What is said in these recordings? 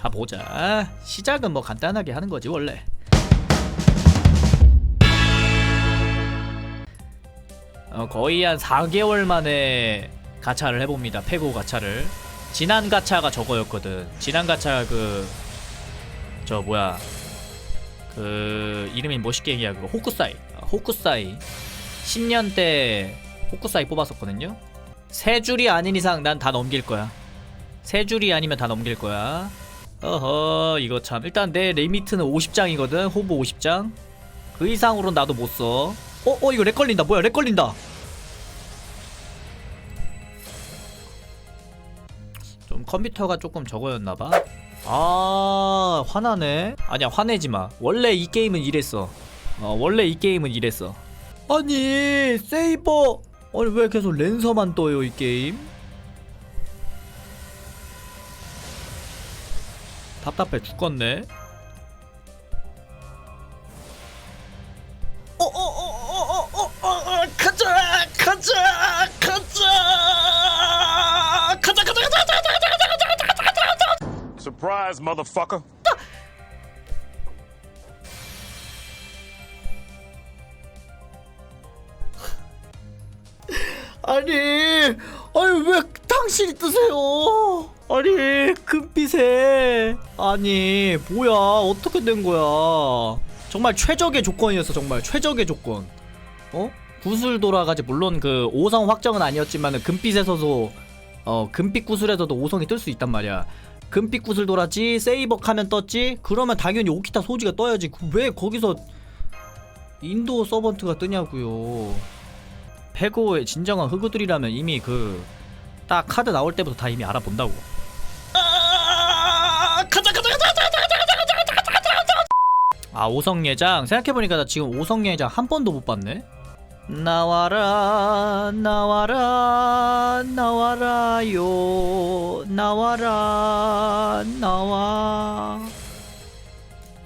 가보자. 시작은 뭐 간단하게 하는 거지 원래. 어, 거의 한 4개월 만에 가차를 해봅니다 페고 가차를. 지난 가차가 저거였거든. 지난 가차 그 저 뭐야. 그 이름이 멋있게 얘기야 그거 호쿠사이. 어, 호쿠사이. 10년 때 호쿠사이 뽑았었거든요. 세 줄이 아닌 이상 난 다 넘길 거야. 세 줄이 아니면 다 넘길 거야 어허 이거 참. 일단 내 리미트는 50장이거든 호브 50장. 그 이상으로 나도 못써. 어? 어 이거 렉 걸린다. 뭐야 렉 걸린다. 좀 컴퓨터가 조금 저거였나봐. 아 화나네. 아니야 화내지마. 원래 이 게임은 이랬어. 어 원래 이 게임은 이랬어. 아니 세이버. 아니 왜 계속 랜서만 떠요 이 게임 답답해 죽겠네 어어어어어어 가자 가자 가자 가자 가자 가자 가자 Surprise, motherfucker. 아니, 아니 왜 당신이 뜨세요? 아니 금빛에 아니 뭐야 어떻게 된 거야? 정말 최적의 조건이었어 정말 최적의 조건. 어? 구슬 돌아가지 물론 그 5성 확정은 아니었지만은 금빛에서도 어 금빛 구슬에서도 5성이 뜰 수 있단 말이야. 금빛 구슬 돌았지 세이버 하면 떴지 그러면 당연히 오키타 소지가 떠야지 그왜 거기서 인도 서번트가 뜨냐고요. 페고의 진정한 흑우들이라면 이미 그 딱 카드 나올 때부터 다 이미 알아본다고. 아 오성 예장 생각해보니까 나 지금 오성 예장 한 번도 못 봤네. 나와라 나와라 나와라요 나와라 나와.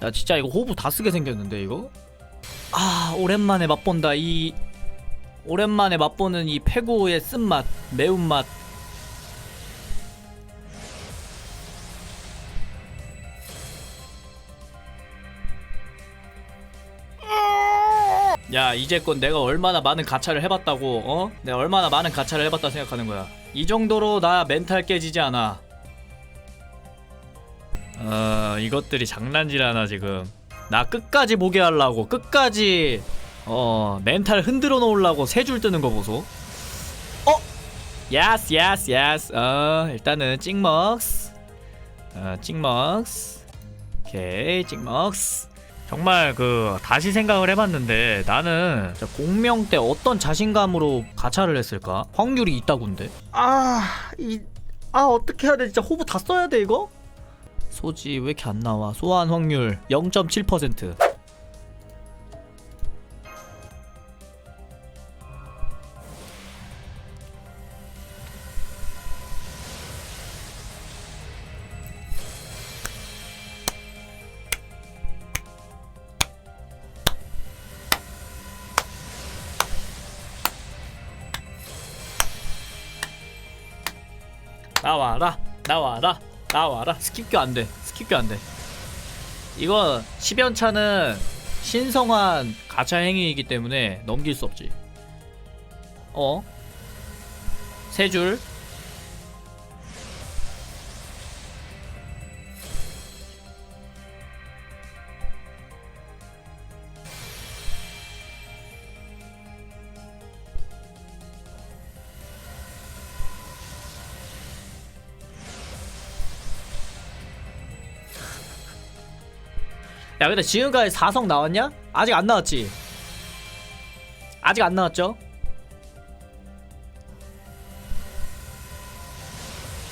야 진짜 이거 호부 다 쓰게 생겼는데 이거? 아 오랜만에 맛본다 이 오랜만에 맛보는 이 페고의 쓴맛 매운맛 야 이제껏 내가 얼마나 많은 가차를 해봤다고 어? 내가 얼마나 많은 가차를 해봤다 생각하는 거야. 이 정도로 나 멘탈 깨지지 않아. 어 이것들이 장난질 하나 지금. 나 끝까지 보게 하려고 끝까지 어 멘탈 흔들어 놓으려고 세 줄 뜨는 거 보소. 어? 야스 야스 야스 어 일단은 찍먹스. 어 찍먹스. 오케이 찍먹스 정말 그 다시 생각을 해봤는데 나는 진짜 공명 때 어떤 자신감으로 가차를 했을까? 확률이 있다군데. 아 이 아 어떻게 해야 돼? 진짜 호부 다 써야 돼 이거? 소지 왜 이렇게 안 나와? 소환 확률 0.7% 나와라 나와라 나와라. 스킵교 안돼 스킵교 안돼. 이거 10연차는 신성한 가차 행위이기 때문에 넘길 수 없지. 어? 세줄 야 근데 지금까지 4성 나왔냐? 아직 안 나왔지? 아직 안 나왔죠?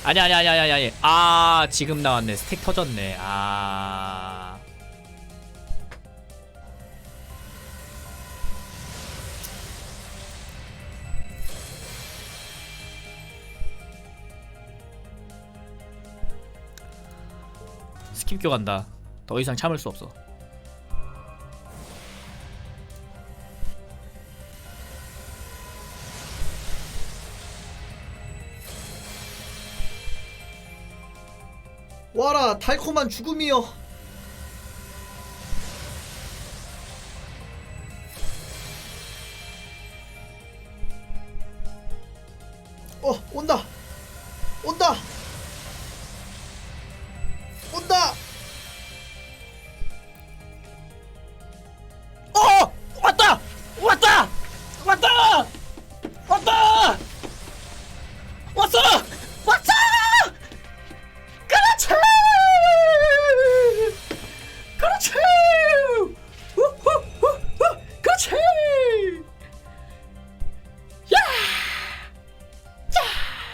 아니 아니 아니 아니 아니 아 지금 나왔네 스택 터졌네 아 스킵 교 간다 더 이상 참을 수 없어. 와라 달콤한 죽음이여. 어 온다. 온다. 온다 왔다 왔어 왔어 그렇지 그렇지 우후후후 그렇지 야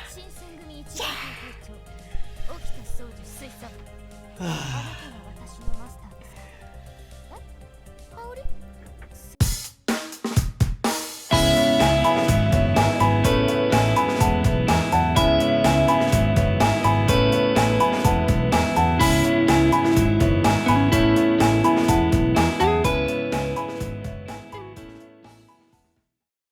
新選組一番隊長沖田総司水産あなた